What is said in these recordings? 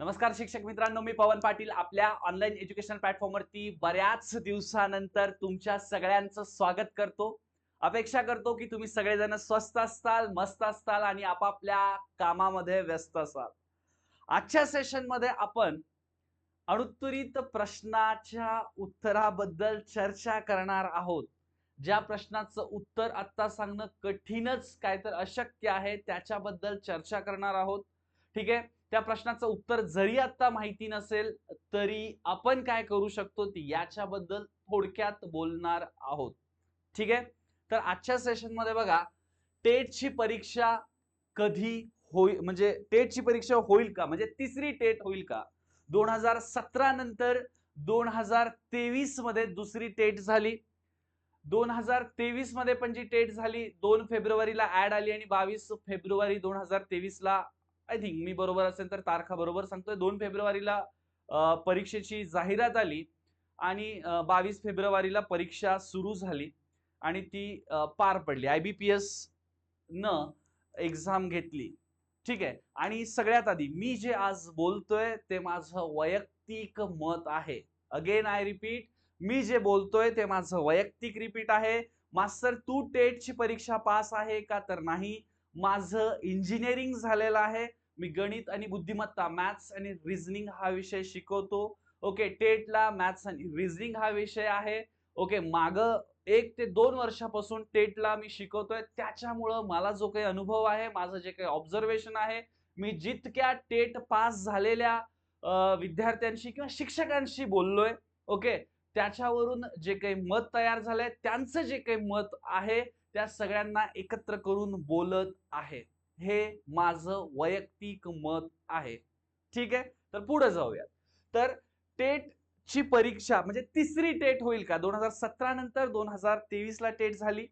नमस्कार शिक्षक मित्रांनो मी पवन पाटील आपल्या ऑनलाईन एज्युकेशन प्लॅटफॉर्मवरती बऱ्याच दिवसानंतर तुमच्या सगळ्यांचं स्वागत करतो. अपेक्षा करतो की तुम्ही सगळेजण स्वस्त असताल मस्त असताल आणि आपापल्या कामामध्ये व्यस्त असाल. आजच्या सेशनमध्ये आपण अणुत्तरित प्रश्नाच्या उत्तराबद्दल चर्चा करणार आहोत. ज्या प्रश्नाचं उत्तर आत्ता सांगणं कठीणच काय तर अशक्य आहे त्याच्याबद्दल चर्चा करणार आहोत. ठीक आहे? त्या प्रश्नाचं उत्तर जरी आता माहिती नसेल तरी आपण काय करू शकतो याच्याबद्दल थोडक्यात बोलणार आहोत. ठीक आहे? तर आजच्या सेशनमध्ये बघा टेटची परीक्षा कधी होईल म्हणजे टेटची परीक्षा होईल का? म्हणजे तिसरी टेट होईल का? दोन हजार सतरा नंतर दोन हजार तेवीसमध्ये दुसरी टेट झाली. दोन हजार तेवीसमध्ये पण जी टेट झाली दोन फेब्रुवारीला ऍड आली आणि बावीस फेब्रुवारी दोन हजार तेवीस ला आय थिंक मी बरोबर असेल तर तारखा बरोबर सांगतोय. दोन फेब्रुवारीला परीक्षेची जाहिरात आली आणि बावीस फेब्रुवारीला परीक्षा सुरू झाली आणि ती पार पडली. आय बी पी एस न एक्झाम घेतली. ठीक आहे? आणि सगळ्यात आधी मी जे आज बोलतोय ते माझं वैयक्तिक मत आहे. अगेन आय रिपीट मी जे बोलतोय ते माझं वैयक्तिक रिपीट आहे. मास्तर तू टेटची परीक्षा पास आहे का तर नाही? माझं इंजिनिअरिंग झालेलं आहे. मी गणित आणि बुद्धिमत्ता मॅथ्स आणि रिझनिंग हा विषय शिकवतो. ओके टेटला मॅथ्स आणि रिझनिंग हा विषय आहे. ओके माग एक ते दोन वर्षापासून टेटला मी शिकवतोय. त्याच्यामुळं मला जो काही अनुभव आहे माझं जे काही ऑब्झर्वेशन आहे मी जितक्या टेट पास झालेल्या विद्यार्थ्यांशी किंवा शिक्षकांशी बोललोय ओके त्याच्यावरून जे काही मत तयार झालंय त्यांचं जे काही मत आहे त्या सगळ्यांना एकत्र करून बोलत आहे. हे माझं वैयक्तिक मत आहे. ठीक आहे? तर पुढे जाऊयात. तर टेट ची परीक्षा म्हणजे तिसरी टेट होईल का? दोन हजार सतरा नंतर दोन हजार तेवीस ला टेट झाली.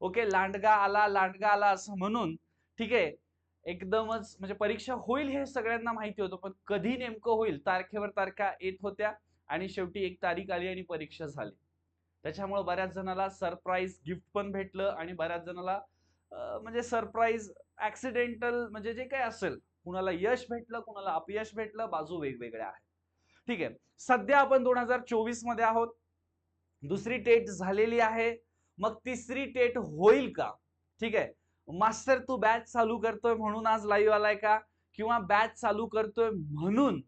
ओके? लांडगा आला लांडगा आला असं म्हणून. ठीक आहे? एकदमच म्हणजे परीक्षा होईल हे सगळ्यांना माहिती होतं पण कधी नेमकं होईल? तारखेवर तारखा येत होत्या आणि शेवटी एक तारीख आली आणि परीक्षा झाली. त्याच्यामुळे बऱ्याच जणाला सरप्राईज गिफ्ट पण भेटलं आणि बऱ्याच जणाला म्हणजे सरप्राईज ऍक्सिडेंटल म्हणजे जे काही असेल कुणाला यश भेटलं कुणाला अपयश भेटलं बाजू वेगवेगळ्या आहेत. ठीक आहे. सध्या आपण दोन हजार चोवीसमध्ये आहोत. दुसरी टेट झालेली आहे. मग तिसरी टेट होईल का? ठीक आहे. मास्टर तू बॅच चालू करतोय म्हणून आज लाईव्ह आलाय का? किंवा बॅच चालू करतोय म्हणून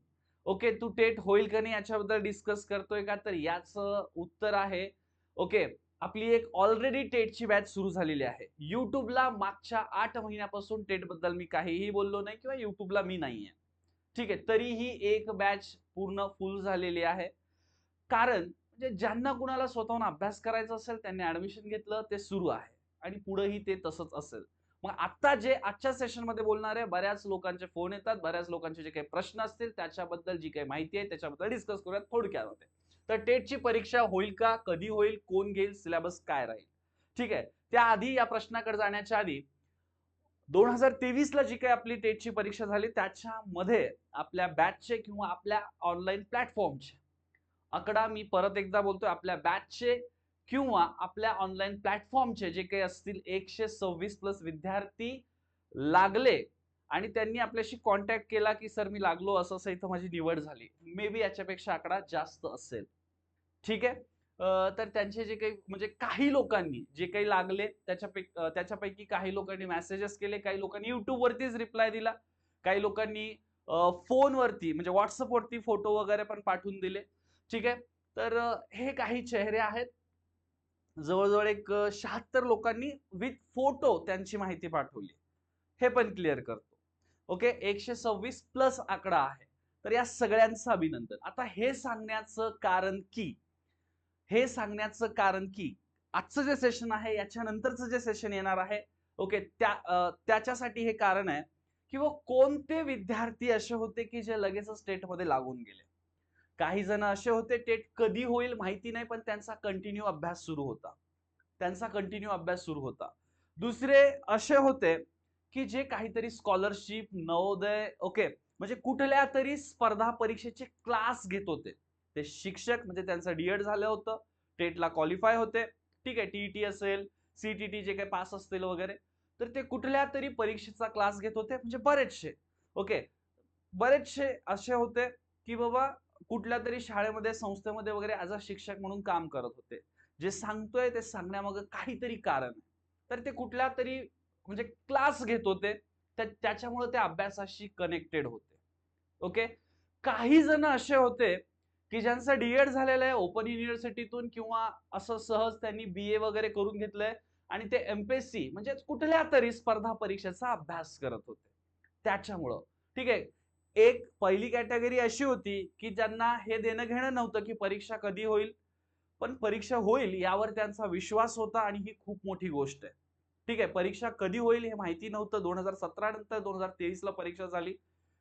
ओके तू टेट होईल का नाही याच्याबद्दल डिस्कस करतोय का? तर याचं उत्तर आहे ओके आपली एक ऑलरेडी टेटची बॅच सुरू झालेली आहे. युट्यूबला मागच्या आठ महिन्यापासून टेटबद्दल मी काहीही बोललो नाही किंवा युट्यूबला मी नाहीये. ठीक आहे तरीही एक बॅच पूर्ण फुल झालेली आहे. कारण म्हणजे ज्यांना कुणाला स्वतःहून अभ्यास करायचा असेल त्यांनी ऍडमिशन घेतलं ते सुरू आहे. आणि पुढेही ते तसंच असेल. मग आता जे आजच्या सेशनमध्ये बोलणार आहे बऱ्याच लोकांचे फोन येतात बऱ्याच लोकांचे जे काही प्रश्न असतील त्याच्याबद्दल जी काही माहिती आहे त्याच्याबद्दल डिस्कस करूयात थोडक्यामध्ये तर टेटची परीक्षा होईल का? कधी होईल? कोण घेईल? सिलेबस काय राहील? ठीक आहे. त्याआधी या प्रश्नाकडे जाण्याच्या आधी दोन हजार तेवीस ला जी काही आपली टेटची परीक्षा झाली त्याच्यामध्ये आपल्या बॅचचे किंवा आपल्या ऑनलाईन प्लॅटफॉर्मचे आकडा मी परत एकदा बोलतोय आपल्या बॅचचे किंवा आपल्या ऑनलाईन प्लॅटफॉर्मचे जे काही असतील एकशे सव्वीस प्लस विद्यार्थी लागले आणि त्यांनी आपल्याशी कॉन्टॅक्ट केला की सर मी लागलो असं असं इथं माझी निवड झाली. मे बी याच्यापेक्षा आकडा जास्त असेल. ठीक आहे? तर त्यांचे जे काही म्हणजे काही लोकांनी जे काही लागले त्याच्यापैकी त्याच्यापैकी काही लोकांनी मेसेजेस केले काही लोकांनी युट्यूबवरतीच रिप्लाय दिला. काही लोकांनी फोनवरती म्हणजे व्हॉट्सअपवरती फोटो वगैरे पण पाठवून दिले. ठीक आहे? तर हे काही चेहरे आहेत. जवळजवळ एक शहात्तर लोकांनी विथ फोटो त्यांची माहिती पाठवली. हे पण क्लिअर करतो. ओके एकशे सव्वीस प्लस आकडा आहे. तर या सगळ्यांचं अभिनंदन. आता हे सांगण्याचं कारण की हे सांगण्याचं कारण की आजचं जे सेशन आहे याच्यानंतरचं जे सेशन येणार आहे ओके त्या त्याच्यासाठी हे कारण आहे की व कोणते विद्यार्थी असे होते की जे लगेच स्टेटमध्ये लागून गेले? काही जण असे होते टेट कधी होईल माहिती नाही पण त्यांचा कंटिन्यू अभ्यास सुरू होता. त्यांचा कंटिन्यू अभ्यास सुरू होता. दुसरे असे होते की जे काहीतरी स्कॉलरशिप नवोदय ओके म्हणजे कुठल्या तरी स्पर्धा परीक्षेचे क्लास घेत होते. ते शिक्षक म्हणजे त्यांचं डीएड झालं होतं. टेटला क्वालिफाय होते. ठीक आहे टीईटी असेल सीटीटी जे काही पास असतील वगैरे. तर ते कुठल्या तरी परीक्षेचा क्लास घेत होते. म्हणजे बरेचसे ओके बरेचसे असे होते की बाबा कुठल्या तरी शाळेमध्ये संस्थेमध्ये वगैरे ॲज अ शिक्षक म्हणून काम करत होते. जे सांगतोय ते सांगण्यामागं काहीतरी कारण तर ते कुठल्या तरी म्हणजे क्लास घेत होते तर त्याच्यामुळे ते अभ्यासाशी कनेक्टेड होते. ओके? काही जण असे होते की ज्यांचं डीएड झालेलं आहे ओपन युनिव्हर्सिटीतून किंवा असं सहज त्यांनी बी ए वगैरे करून घेतलंय आणि ते एमपीएससी म्हणजे कुठल्या तरी स्पर्धा परीक्षेचा अभ्यास करत होते. त्याच्यामुळं. ठीक आहे? एक पहिली कॅटेगरी अशी होती की ज्यांना हे देणं घेणं नव्हतं की परीक्षा कधी होईल पण परीक्षा होईल यावर त्यांचा विश्वास होता आणि ही खूप मोठी गोष्ट आहे. ठीक आहे परीक्षा कधी होईल हे माहिती नव्हतं. दोन हजार सतरा नंतर दोन हजार तेवीस ला परीक्षा झाली.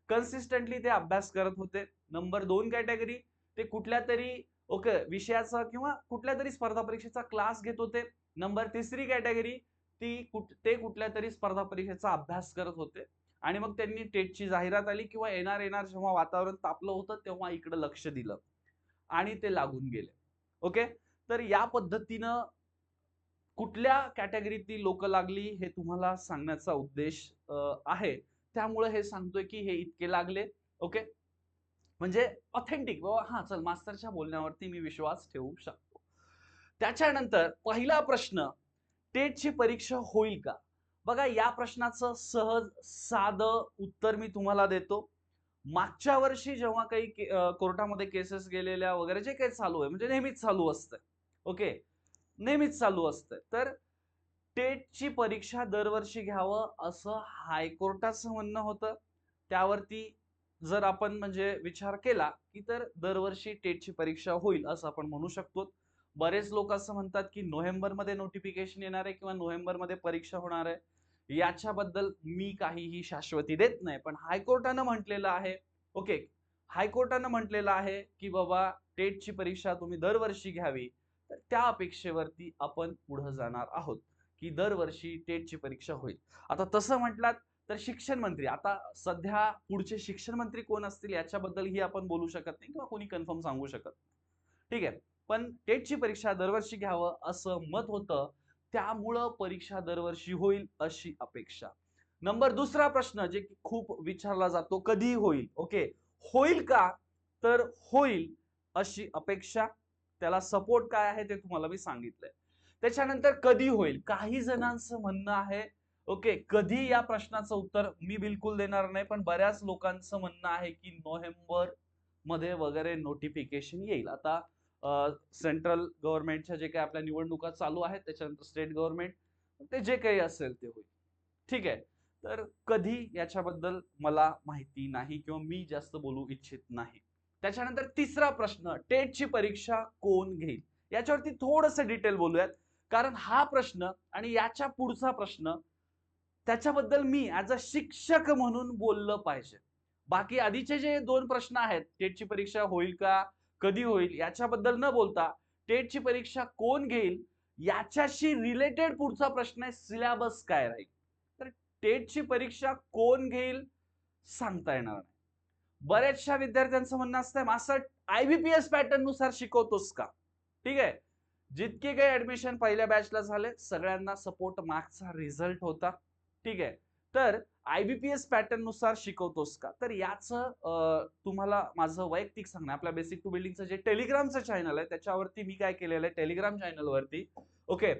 कन्सिस्टंटली ते अभ्यास करत होते. नंबर दोन कॅटेगरी ते कुठल्या तरी ओके विषयाचा किंवा कुठल्या तरी स्पर्धा परीक्षेचा क्लास घेत होते. नंबर तिसरी कॅटेगरी ती कुठ ते कुठल्या तरी स्पर्धा परीक्षेचा अभ्यास करत होते. आणि मग त्यांनी टेटची जाहिरात आली किंवा येणार येणार जेव्हा वातावरण तापलं होतं तेव्हा इकडं लक्ष दिलं. आणि ते लागून गेले. ओके तर या पद्धतीनं कुठल्या कॅटेगरीतली लोक लागली हे तुम्हाला सांगण्याचा उद्देश आहे. त्यामुळे हे सांगतोय की हे इतके लागले. ओके? म्हणजे ऑथेंटिक बाबा हा चल मास्तरच्या बोलण्यावरती मी विश्वास ठेवू शकतो. त्याच्यानंतर पहिला प्रश्न टेटची परीक्षा होईल का? बघा या प्रश्नाचं सहज साधं उत्तर मी तुम्हाला देतो. मागच्या वर्षी जेव्हा काही के- कोर्टामध्ये केसेस गेलेल्या वगैरे जे काही चालू आहे म्हणजे नेहमीच चालू असतं ओके? नेहमीच चालू असतं तर टेटची परीक्षा दरवर्षी घ्यावं असं हायकोर्टाचं म्हणणं होतं. त्यावरती जर आपण म्हणजे विचार केला की तर दरवर्षी टेटची परीक्षा होईल असं आपण म्हणू शकतो. बरेच लोक असं म्हणतात की नोव्हेंबरमध्ये नोटिफिकेशन येणार आहे किंवा नोव्हेंबरमध्ये परीक्षा होणार आहे. याच्याबद्दल मी काहीही शाश्वती देत नाही. पण हायकोर्टानं म्हटलेलं आहे ओके हायकोर्टानं म्हटलेलं आहे की बाबा टेटची परीक्षा तुम्ही दरवर्षी घ्यावी. तर त्या अपेक्षेवरती आपण पुढं जाणार आहोत की दरवर्षी टेटची परीक्षा होईल. आता तसं म्हटलात तर शिक्षण मंत्री आता सध्या पुढचे शिक्षण मंत्री कोण असतील याच्याबद्दलही आपण बोलू शकत नाही किंवा कोणी कन्फर्म सांगू शकत ठीक आहे पण टेटची परीक्षा दरवर्षी घ्यावं असं मत होतं त्यामुळं परीक्षा दरवर्षी होईल अशी अपेक्षा. नंबर दुसरा प्रश्न जे की खूप विचारला जातो कधी होईल ओके? होईल का? तर होईल अशी अपेक्षा. त्याला सपोर्ट काय आहे ते तुम्हाला मी सांगितलंय. त्याच्यानंतर कधी होईल? काही जणांचं म्हणणं आहे ओके कधी या प्रश्नाचं उत्तर मी बिलकुल देणार नाही पण बऱ्याच लोकांचं म्हणणं आहे की नोव्हेंबरमध्ये वगैरे नोटिफिकेशन येईल. आता सेंट्रल गव्हर्नमेंटच्या जे काही आपल्या निवडणुका चालू आहेत त्याच्यानंतर स्टेट गव्हर्नमेंट ते जे काही असेल ते होईल. ठीक आहे? तर कधी याच्याबद्दल मला माहिती नाही किंवा मी जास्त बोलू इच्छित नाही. त्याच्यानंतर तिसरा प्रश्न टेटची परीक्षा कोण घेईल? याच्यावरती थोडस डिटेल बोलूयात. कारण हा प्रश्न आणि याच्या पुढचा प्रश्न त्याच्याबद्दल मी ऍज अ शिक्षक म्हणून बोललं पाहिजे. बाकी आधीचे जे दोन प्रश्न आहेत टेटची परीक्षा होईल का कधी होईल याच्याबद्दल न बोलता टेटची परीक्षा कोण घेईल याच्याशी रिलेटेड पुढचा प्रश्न आहे सिलेबस काय राहील? तर टेटची परीक्षा कोण घेईल सांगता येणार नाही. बऱ्याचशा विद्यार्थ्यांचं म्हणणं असतं मास्टर आयबीपीएस पॅटर्ननुसार शिकवतोस का? ठीक आहे? जितके काही ऍडमिशन पहिल्या बॅचला झाले सगळ्यांना सपोर्ट मार्क्सचा रिझल्ट होता. ठीक आहे? तर आयबीपीएस पॅटर्ननुसार शिकवतोस का? तर याचं तुम्हाला माझं वैयक्तिक सांगणं आपल्या बेसिक टू बिल्डिंगचं जे टेलिग्रामचं चॅनल आहे त्याच्यावरती मी काय केलेलं आहे? टेलिग्राम चॅनलवरती ओके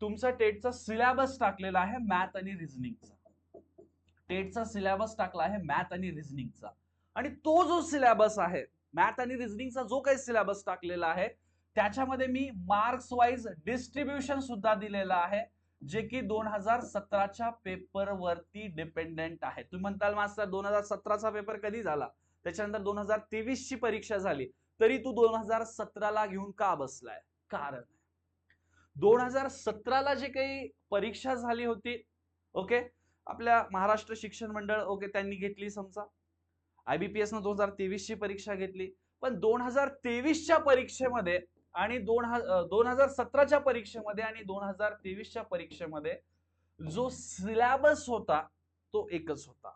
तुमचा टेटचा सिलेबस टाकलेला आहे मॅथ आणि रिझनिंगचा टेटचा सिलेबस टाकला आहे मॅथ आणि रिझनिंगचा आणि तो जो सिलेबस आहे मॅथ आणि रिझनिंगचा जो काही सिलेबस टाकलेला आहे त्याच्यामध्ये मी मार्क्स वाईज डिस्ट्रीब्युशन सुद्धा दिलेलं आहे जे की दोन हजार सतराच्या पेपर वरती डिपेंडेंट आहे. तुम्ही म्हणताल मास्तर दोन हजार सतराचा पेपर कधी झाला? त्याच्यानंतर दोन हजार तेवीस ची परीक्षा झाली. तरी तू दोन हजार सतराला घेऊन का बसलाय? कारण दोन हजार सतराला जे काही परीक्षा झाली होती ओके? आपल्या महाराष्ट्र शिक्षण मंडळ ओके त्यांनी घेतली समजा. आयबीपीएस एसनं दोन हजार तेवीस ची परीक्षा घेतली. पण दोन हजार तेवीसच्या परीक्षेमध्ये आणि दोन हजार दोन हजार सतराच्या परीक्षेमध्ये आणि दोन हजार तेवीसच्या परीक्षेमध्ये जो सिलॅबस होता तो एकच होता.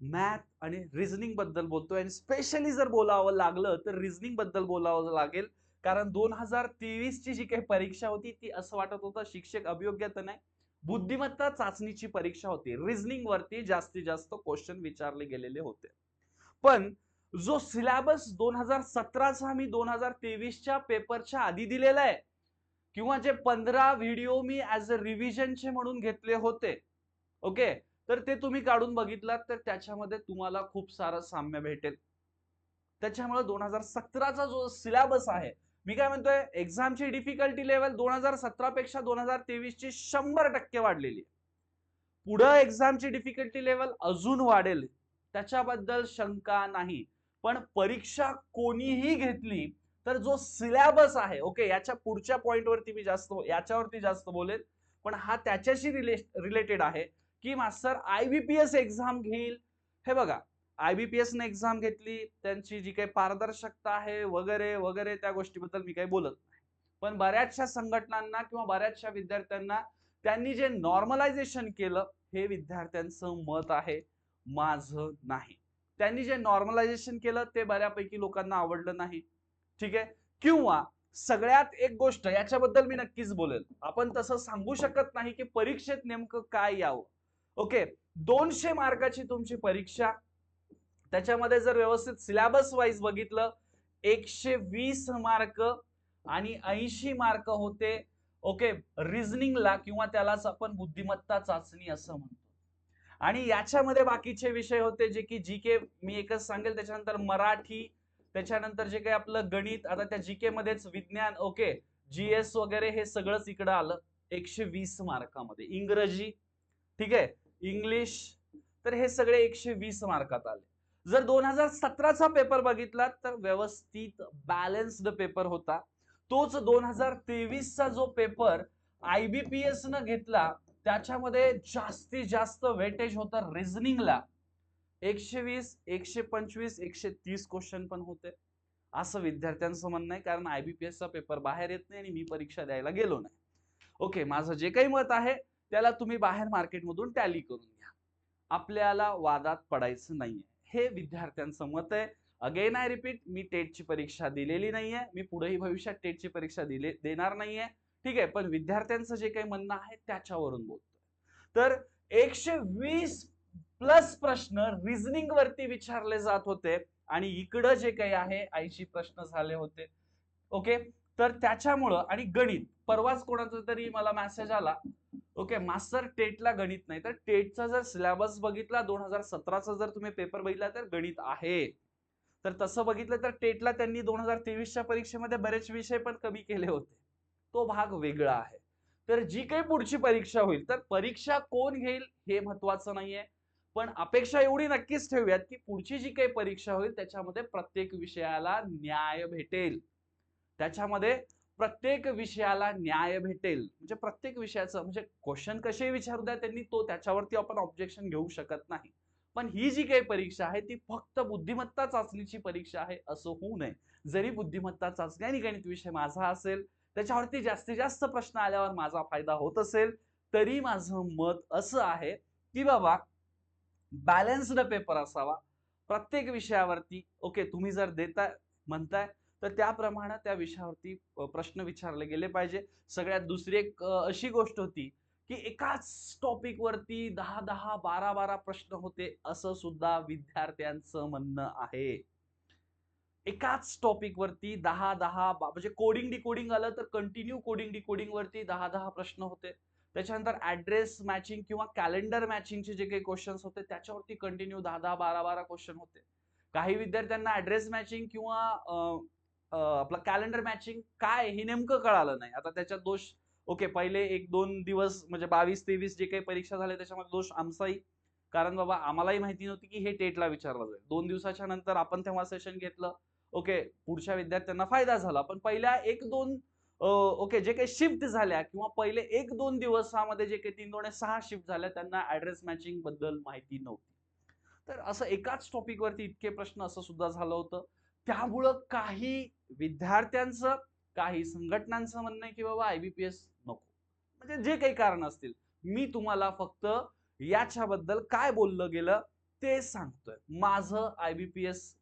मॅथ आणि रिझनिंगबद्दल बोलतोय आणि स्पेशली जर बोलावं लागलं तर रिझनिंगबद्दल बोलावं लागेल. कारण दोन हजार तेवीस ची जी काही परीक्षा होती ती असं वाटत होतं शिक्षक अभियोग्य तर नाही बुद्धिमत्ता चाचणीची परीक्षा होती. रिझनिंग वरती जास्तीत जास्त क्वेश्चन विचारले गेलेले होते. पण जो सिलॅबस दोन हजार सतराचा मी दोन हजार तेवीसच्या पेपरच्या आधी दिलेला आहे किंवा जे पंधरा व्हिडिओ मी ॲज अ रिव्हिजनचे म्हणून घेतले होते ओके तर ते तुम्ही काढून बघितलात तर त्याच्यामध्ये तुम्हाला खूप सारं साम्य भेटेल. त्याच्यामुळे दोन हजार सतराचा जो सिलॅबस आहे मी काय म्हणतोय एक्झामची डिफिकल्टी लेवल दोन हजार सतरा पेक्षा दोन हजार तेवीस ची शंभर टक्के वाढलेली आहे. पुढं एक्झामची डिफिकल्टी लेवल अजून वाढेल. त्याच्याबद्दल शंका नाही. पण परीक्षा कोणीही घेतली तर जो सिलॅबस आहे ओके याच्या पुढच्या पॉईंटवरती मी जास्त याच्यावरती जास्त बोलेल पण हा त्याच्याशी रिलेटेड आहे की master I B P S exam घेईल. हे बघा आय बी पी एस ने एक्झाम घेतली त्यांची जी काही पारदर्शकता आहे वगैरे वगैरे त्या गोष्टीबद्दल मी काही बोलत नाही. पण बऱ्याचशा संघटनांना किंवा बऱ्याचशा विद्यार्थ्यांना त्यांनी जे नॉर्मलायझेशन केलं हे विद्यार्थ्यांचं मत आहे. माझं नाही. त्यांनी जे नॉर्मलायझेशन केलं ते बऱ्यापैकी लोकांना आवडलं नाही. ठीक आहे? किंवा सगळ्यात एक गोष्ट याच्याबद्दल मी नक्कीच बोलेल. आपण तसं सांगू शकत नाही की परीक्षेत नेमकं काय यावं. ओके? दोनशे मार्काची तुमची परीक्षा. त्याच्यामध्ये जर व्यवस्थित सिलेबस वाईज बघितलं एकशे वीस मार्क आणि ऐंशी मार्क होते. ओके? रिझनिंगला किंवा त्यालाच आपण बुद्धिमत्ता चाचणी असं म्हणतो. आणि याच्यामध्ये बाकीचे विषय होते जे की जी के मी एकच सांगेल त्याच्यानंतर मराठी त्याच्यानंतर जे काही आपलं गणित आता त्या जी के मध्येच विज्ञान ओके जी एस वगैरे हे सगळंच इकडं आलं एकशे वीस मार्कामध्ये. इंग्रजी ठीक आहे? इंग्लिश तर हे सगळे एकशे वीस मार्कात आले. जर दोन हजार सतराचा पेपर बघितला तर व्यवस्थित बॅलन्स्ड पेपर होता. तोच दोन हजार तेवीसचा जो पेपर आयबीपीएस न घेतला त्याच्यामध्ये जास्तीत जास्त वेटेज होतं रिझनिंगला एकशे वीस एकशे पंचवीस एकशे तीस क्वेश्चन पण होते. असं विद्यार्थ्यांचं म्हणणं आहे कारण आयबीपीएसचा पेपर बाहेर येत नाही आणि मी परीक्षा द्यायला गेलो नाही. ओके माझं जे काही मत आहे त्याला तुम्ही बाहेर मार्केटमधून टॅली करून घ्या. आपल्याला वादात पडायचं नाहीये. हे विद्यार्थ्यांचं मत आहे. अगेन आय रिपीट मी टेटची परीक्षा दिलेली नाहीये. मी पुढेही भविष्यात टेटची परीक्षा दिले देणार नाहीये. ठीक आहे पण विद्यार्थ्यांचं जे काही म्हणणं आहे त्याच्यावरून बोलतोय. तर एकशे वीस प्लस प्रश्न रिझनिंग वरती विचारले जात होते आणि इकडं जे काही आहे ऐंशी प्रश्न झाले होते. ओके? तर त्याच्यामुळं आणि गणित. परवाच कोणाचा तरी मला मेसेज आला. ओके? मास्टर टेटला गणित नाही. तर टेटचा जर सिलेबस बघितला दोन हजार सतराचा जर तुम्ही पेपर बघितला तर गणित आहे. तर तसं बघितलं तर टेटला त्यांनी दोन हजार तेवीसच्या परीक्षेमध्ये बरेच विषय पण कमी केले होते. तो भाग वेगळा आहे. तर जी काही पुढची परीक्षा होईल तर परीक्षा कोण घेईल हे महत्वाचं नाहीये. पण अपेक्षा एवढी नक्कीच ठेवूयात की पुढची जी काही परीक्षा होईल त्याच्यामध्ये प्रत्येक विषयाला न्याय भेटेल. त्याच्यामध्ये प्रत्येक विषयाला न्याय भेटेल. म्हणजे प्रत्येक विषयाचं म्हणजे क्वेश्चन कसे विचारू द्या त्यांनी तो त्याच्यावरती आपण ऑब्जेक्शन घेऊ शकत नाही. पण ही जी काही परीक्षा आहे ती फक्त बुद्धिमत्ता चाचणीची परीक्षा आहे असं होऊ नये. जरी बुद्धिमत्ता चाचणी आणि गणित विषय माझा असेल त्याच्यावरती जास्तीत जास्त प्रश्न आल्यावर माझा फायदा होत असेल. तरी माझं मत असं आहे की बाबा बॅलन्स्ड पेपर असावा. प्रत्येक विषयावरती ओके तुम्ही जर देताय म्हणताय तर त्याप्रमाणे त्या विषयावरती प्रश्न विचारले गेले पाहिजे. सगळ्यात दुसरी एक अशी गोष्ट होती की एकाच टॉपिक वरती दहा दहा बारा बारा प्रश्न होते असं सुद्धा विद्यार्थ्यांचं म्हणणं आहे. एकाच टॉपिक वरती दहा दहा म्हणजे कोडिंग डिकोडिंग आलं तर कंटिन्यू कोडिंग डिकोडिंगवरती दहा दहा प्रश्न होते. त्याच्यानंतर ॲड्रेस मॅचिंग किंवा कॅलेंडर मॅचिंगचे जे काही क्वेश्चन्स होते त्याच्यावरती कंटिन्यू दहा दहा बारा बारा क्वेश्चन होते. काही विद्यार्थ्यांना ॲड्रेस मॅचिंग किंवा आपलं कॅलेंडर मॅचिंग काय हे नेमकं कळालं नाही. आता त्याच्यात दोष ओके पहिले एक दोन दिवस म्हणजे बावीस तेवीस जे काही परीक्षा झाल्या त्याच्यामध्ये दोष आमचाही. कारण बाबा आम्हालाही माहिती नव्हती की हे टेटला विचारलं जाईल. दोन दिवसाच्या नंतर आपण तेव्हा सेशन घेतलं. ओके पुढच्या विद्यार्थ्यांना फायदा झाला. पण पहिल्या एक दोन ओके जे काही शिफ्ट झाल्या किंवा पहिले एक दोन दिवसामध्ये जे काही तीन दोन सहा शिफ्ट झाल्या त्यांना ऍड्रेस मॅचिंगबद्दल माहिती नव्हती. तर असं एकाच टॉपिक वरती इतके प्रश्न असं सुद्धा झालं होतं. त्यामुळं काही विद्यार्थ्यांचं काही संघटनांचं म्हणणं आहे की बाबा आयबीपीएस नको. म्हणजे जे काही कारण असतील मी तुम्हाला फक्त याच्याबद्दल काय बोललं गेलं ते सांगतोय. माझं आयबीपीएस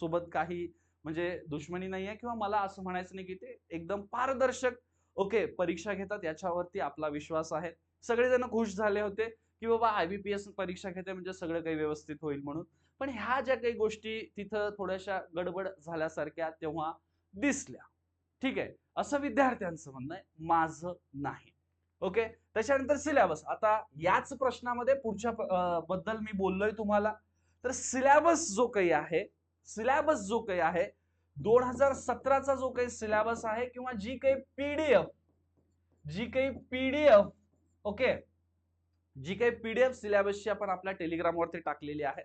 सोबत काही म्हणजे दुश्मनी नाही आहे किंवा मला असं म्हणायचं नाही की ते एकदम पारदर्शक ओके परीक्षा घेतात याच्यावरती आपला विश्वास आहे. सगळेजण खुश झाले होते की बाबा आय बी पी एस परीक्षा घेते म्हणजे सगळं काही व्यवस्थित होईल म्हणून. पण ह्या ज्या काही गोष्टी तिथं थोड्याशा गडबड झाल्यासारख्या तेव्हा दिसल्या. ठीक आहे? असं विद्यार्थ्यांचं म्हणणं आहे. माझं नाही. ओके? त्याच्यानंतर सिलेबस आता याच प्रश्नामध्ये पुढच्या बद्दल मी बोललोय तुम्हाला. तर सिलेबस जो काही आहे सिलॅबस जो काही आहे दोन हजार सतराचा जो काही सिलॅबस आहे किंवा जी काही पीडीएफ जी काही पीडीएफ ओके? जी काही पीडीएफ सिलॅबसची आपण आपल्या टेलिग्रामवरती टाकलेली आहे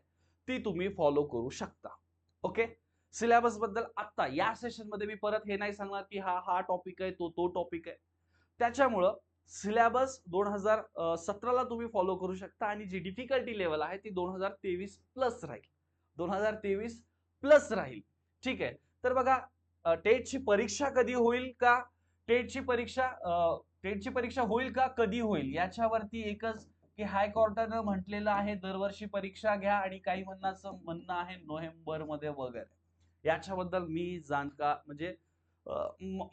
ती तुम्ही फॉलो करू शकता ओके? सिलेबसबद्दल आता या सेशनमध्ये मी परत हे नाही सांगणार की हा हा टॉपिक आहे तो तो टॉपिक आहे. त्याच्यामुळं सिलेबस दोन हजार सतराला तुम्ही फॉलो करू शकता आणि जी डिफिकल्टी लेवल आहे ती दोन हजार तेवीस प्लस राहील. दोन हजार तेवीस प्लस राहील. ठीक आहे? तर बघा टेटची परीक्षा कधी होईल का? टेटची परीक्षा टेटची परीक्षा होईल का? कधी होईल? याच्यावरती एकच की हायकोर्टानं म्हटलेलं आहे दरवर्षी परीक्षा घ्या आणि काही म्हणण्याचं म्हणणं आहे नोव्हेंबरमध्ये वगैरे. याच्याबद्दल मी जाणका म्हणजे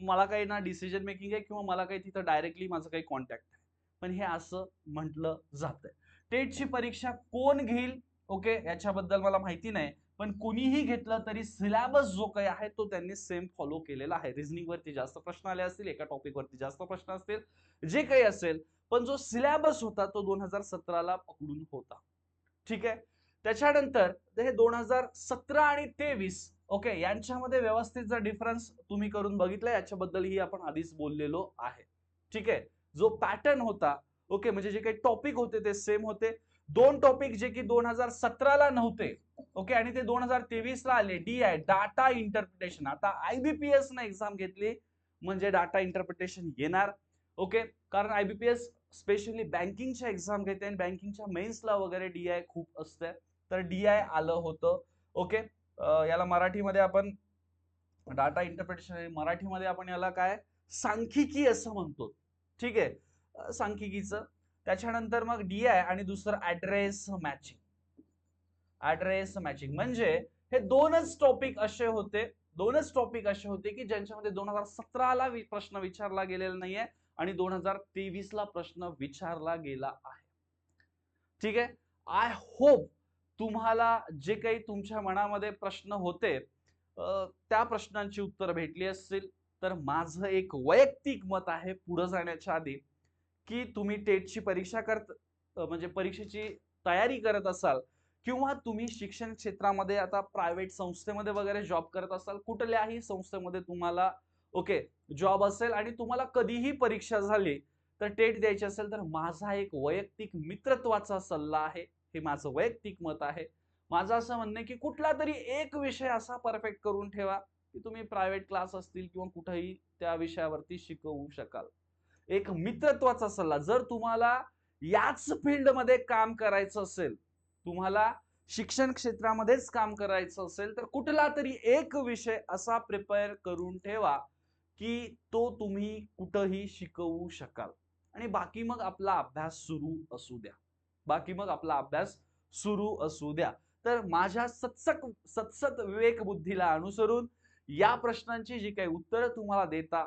मला काही ना डिसिजन मेकिंग आहे किंवा मला काही तिथं डायरेक्टली माझं काही कॉन्टॅक्ट आहे. पण हे असं म्हटलं जात टेटची परीक्षा कोण घेईल? ओके? याच्याबद्दल मला माहिती नाही. पण कोणीही घेतलं तरी सिलॅबस जो काही आहे तो त्यांनी सेम फॉलो केलेला आहे. रिझनिंगवरती जास्त प्रश्न आले असतील एका टॉपिक वरती जास्त प्रश्न असतील जे काही असेल पण जो सिलॅबस होता तो दोन हजार सतराला पकडून होता. ठीक आहे? त्याच्यानंतर हे दोन हजार सतरा आणि तेवीस ओके यांच्यामध्ये व्यवस्थितचा डिफरन्स तुम्ही करून बघितला याच्याबद्दलही आपण आधीच बोललेलो आहे. ठीक आहे? जो पॅटर्न होता ओके म्हणजे जे काही टॉपिक होते ते सेम होते. दोन टॉपिक जे की दोन हजार सतराला नव्हते ओके? आणि ते दोन हजार तेवीसला आले. डी आय डाटा इंटरप्रिटेशन आता आयबीपीएस न एक्झाम घेतली म्हणजे डाटा इंटरप्रिटेशन येणार ओके? कारण आयबीपीएस स्पेशली बँकिंगच्या एक्झाम घेते आणि बँकिंगच्या मेन्सला वगैरे डी आय खूप असते तर डी आय आलं होतं ओके? याला मराठीमध्ये आपण डाटा इंटरप्रिटेशन मराठीमध्ये आपण याला काय? सांख्यिकी असं म्हणतो. ठीक आहे? सांख्यिकीचं. त्याच्यानंतर मग डी आय आणि दुसरं ऍड्रेस मॅचिंग ऍड्रेस मॅचिंग म्हणजे हे दोनच टॉपिक असे होते. दोनच टॉपिक असे होते की ज्यांच्यामध्ये दोन हजार सतराला प्रश्न विचारला गेलेला नाहीये आणि दोन हजार तेवीस ला प्रश्न विचारला गेला आहे. ठीक आहे? आय होप तुम्हाला जे काही तुमच्या मनामध्ये प्रश्न होते त्या प्रश्नांची उत्तर भेटली असतील. तर माझं एक वैयक्तिक मत आहे पुढे जाण्याच्या आधी. की तुम्ही टेटची परीक्षा करत म्हणजे परीक्षेची तयारी करत असाल किंवा तुम्ही शिक्षण क्षेत्रामध्ये आता प्रायव्हेट संस्थेमध्ये वगैरे जॉब करत असाल कुठल्याही संस्थेमध्ये तुम्हाला ओके जॉब असेल आणि तुम्हाला कधीही परीक्षा झाली तर टेट द्यायची असेल तर माझा एक वैयक्तिक मित्रत्वाचा सल्ला आहे. हे माझं वैयक्तिक मत आहे. माझं असं म्हणणं की कुठला तरी एक विषय असा परफेक्ट करून ठेवा की तुम्ही प्रायव्हेट क्लास असतील किंवा कुठेही त्या विषयावरती शिकवू शकाल. एक मित्रत्वाचा सल्ला. जर तुम्हाला याच फील्डमध्ये काम करायचं असेल तुम्हाला शिक्षण क्षेत्रामध्येच काम करायचं असेल तर कुठला तरी एक विषय असा प्रिपेअर करून ठेवा की तो तुम्ही कुठंही शिकवू शकाल. आणि बाकी मग आपला अभ्यास सुरू असू द्या. बाकी मग आपला अभ्यास सुरू असू द्या. तर माझ्या सत्सक सत्सत विवेक बुद्धीला अनुसरून या प्रश्नांची जी काही उत्तरं तुम्हाला देता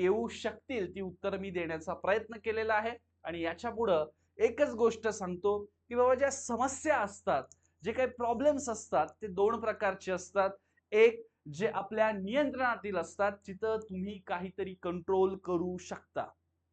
येऊ शकतील ती उत्तर मी देण्याचा प्रयत्न केलेला आहे. आणि याच्या पुढं एकच गोष्ट सांगतो की बाबा ज्या समस्या असतात जे काही प्रॉब्लेम्स असतात ते दोन प्रकारचे असतात. एक जे आपल्या नियंत्रणातील असतात तिथं तुम्ही काहीतरी कंट्रोल करू शकता.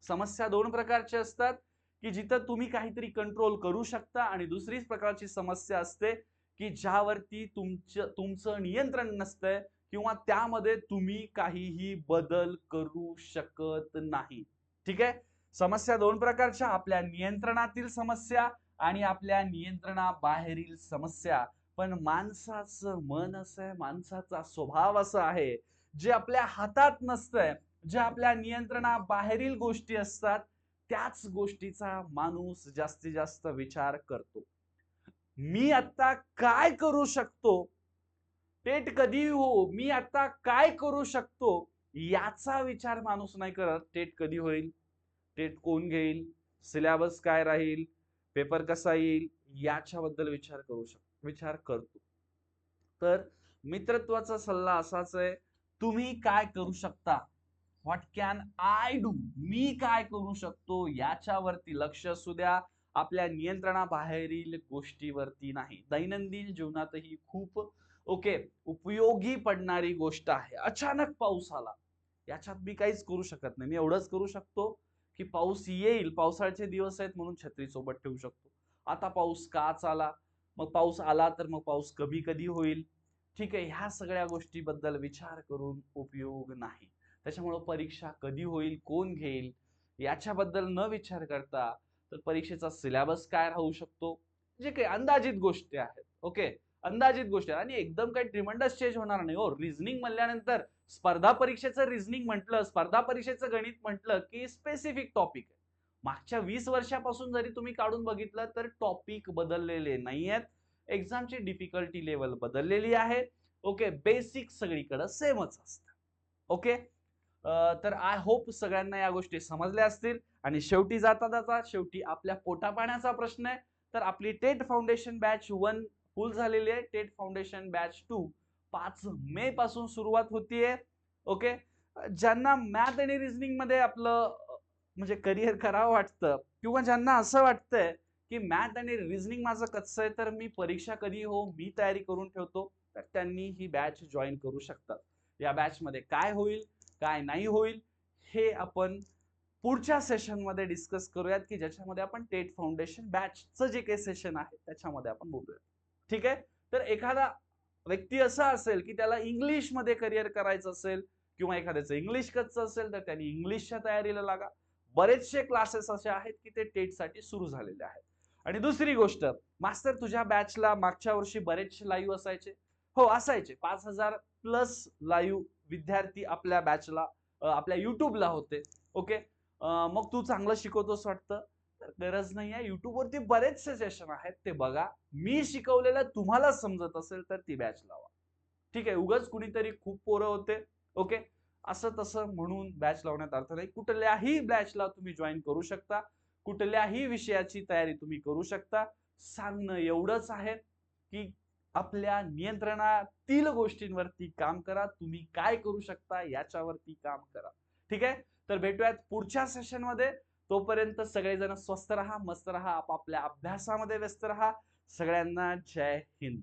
समस्या दोन प्रकारचे असतात की जिथं तुम्ही काहीतरी कंट्रोल करू शकता आणि दुसरीच प्रकारची समस्या असते की ज्यावरती तुमचं तुमचं नियंत्रण नसतंय किंवा त्यामध्ये तुम्ही काहीही बदल करू शकत नाही. ठीक आहे? समस्या दोन प्रकारच्या आपल्या नियंत्रणातील समस्या आणि आपल्या नियंत्रणाबाहेरील समस्या. पण माणसाचं मन असं आहे माणसाचा स्वभाव असा आहे जे आपल्या हातात नसतंय जे आपल्या नियंत्रणाबाहेरील गोष्टी असतात त्याच गोष्टीचा माणूस जास्तीत जास्त विचार करतो. मी आता काय करू शकतो? टेट कधी हो मी आता काय करू शकतो याचा विचार माणूस नाही करत. टेट कधी होईल? टेट कोण घेईल? सिलेबस काय राहील? पेपर कसा येईल? याच्याबद्दल विचार करू शक विचार करतो. तर मित्रत्वाचा सल्ला असाच आहे तुम्ही काय करू शकता? व्हॉट कॅन आय डू मी काय करू शकतो? याच्यावरती लक्ष असू द्या. आपल्या नियंत्रणाबाहेरील गोष्टीवरती नाही. दैनंदिन जीवनातही खूप ओके उपयोगी पडणारी गोष्ट आहे. अचानक पाऊस आला. याच्यात मी काहीच करू शकत नाही. मी एवढंच करू शकतो की पाऊस येईल पावसाळ्याचे दिवस आहेत म्हणून छत्री सोबत ठेवू शकतो. आता पाऊस काच आला? मग पाऊस आला तर मग पाऊस कमी कधी होईल? ठीक आहे ह्या सगळ्या गोष्टीबद्दल विचार करून उपयोग नाही. त्याच्यामुळं परीक्षा कधी होईल? कोण घेईल? याच्याबद्दल न विचार करता तर परीक्षेचा सिलेबस काय राहू शकतो? जे काही अंदाजित गोष्टी आहेत. ओके? अंदाजित गोष्ट आहे. आणि एकदम काही ट्रिमंडस चेंज होणार नाही हो. रिझनिंग म्हणल्यानंतर स्पर्धा परीक्षेचं रिझनिंग म्हटलं स्पर्धा परीक्षेचं गणित म्हटलं की स्पेसिफिक टॉपिक आहे. मागच्या वीस वर्षापासून जरी तुम्ही काढून बघितलं तर टॉपिक बदललेले नाही आहेत एक्झामची डिफिकल्टी लेवल बदललेली आहे. ओके बेसिक सगळीकडं सेमच असतं. ओके तर आय होप सगळ्यांना या गोष्टी समजल्या असतील. आणि शेवटी जाता जाता शेवटी आपल्या पोटापाण्याचा प्रश्न आहे. तर आपली TET foundation batch one full झालेली आहे. TET foundation batch two. पाच मे पासून सुरुवात होतीये. ओके? ज्यांना मॅथ आणि रिझनिंगमध्ये आपलं म्हणजे करिअर करावं वाटतं किंवा ज्यांना असं वाटतंय की मॅथ आणि रिझनिंग माझं कच्चं आहे तर मी परीक्षा कधी हो मी तयारी करून ठेवतो तर त्यांनी ही बॅच जॉईन करू शकतात. या बॅच मध्ये काय होईल काय नाही होईल हे आपण पुढच्या सेशनमध्ये डिस्कस करूयात की ज्याच्यामध्ये आपण टेट फाउंडेशन बॅचचं जे काही सेशन आहे त्याच्यामध्ये आपण बोलूया ठीक आहे? तर एखादा व्यक्ती असा असेल की त्याला इंग्लिशमध्ये करिअर करायचं असेल किंवा एखाद्याचं इंग्लिश कच्चं असेल तर त्यांनी इंग्लिशच्या तयारीला लागा. बरेचसे क्लासेस असे आहेत की ते टेटसाठी सुरू झालेले आहेत. आणि दुसरी गोष्ट मास्तर तुझ्या बॅचला मागच्या वर्षी बरेचसे लाईव्ह असायचे. हो असायचे. पाच हजार प्लस लाईव्ह विद्यार्थी आपल्या बॅचला आपल्या युट्यूबला होते. ओके मग तू चांगलं शिकवतोस वाटतं? तर गरज नाही आहे. युट्यूबवरती बरेचसे सेशन आहेत. ते बघा. मी शिकवलेलं तुम्हाला समजत असेल तर ती बॅच लावा. ठीक आहे? उगाच कुणीतरी खूप पोरं होते. ओके? असं तसं म्हणून बॅच लावण्यात अर्थ नाही. कुठल्याही बॅचला तुम्ही जॉईन करू शकता. कुठल्याही विषयाची तयारी तुम्ही करू शकता. सांगणं एवढंच आहे की आपल्या नियंत्रणातील गोष्टींवरती काम करा. तुम्ही काय करू शकता याच्यावरती काम करा. ठीक आहे? तर भेटूयात पुढच्या सेशनमध्ये. तोपर्यंत सगळेजण स्वस्त राहा मस्त राहा आपापल्या अभ्यासामध्ये व्यस्त राहा. सगळ्यांना जय हिंद.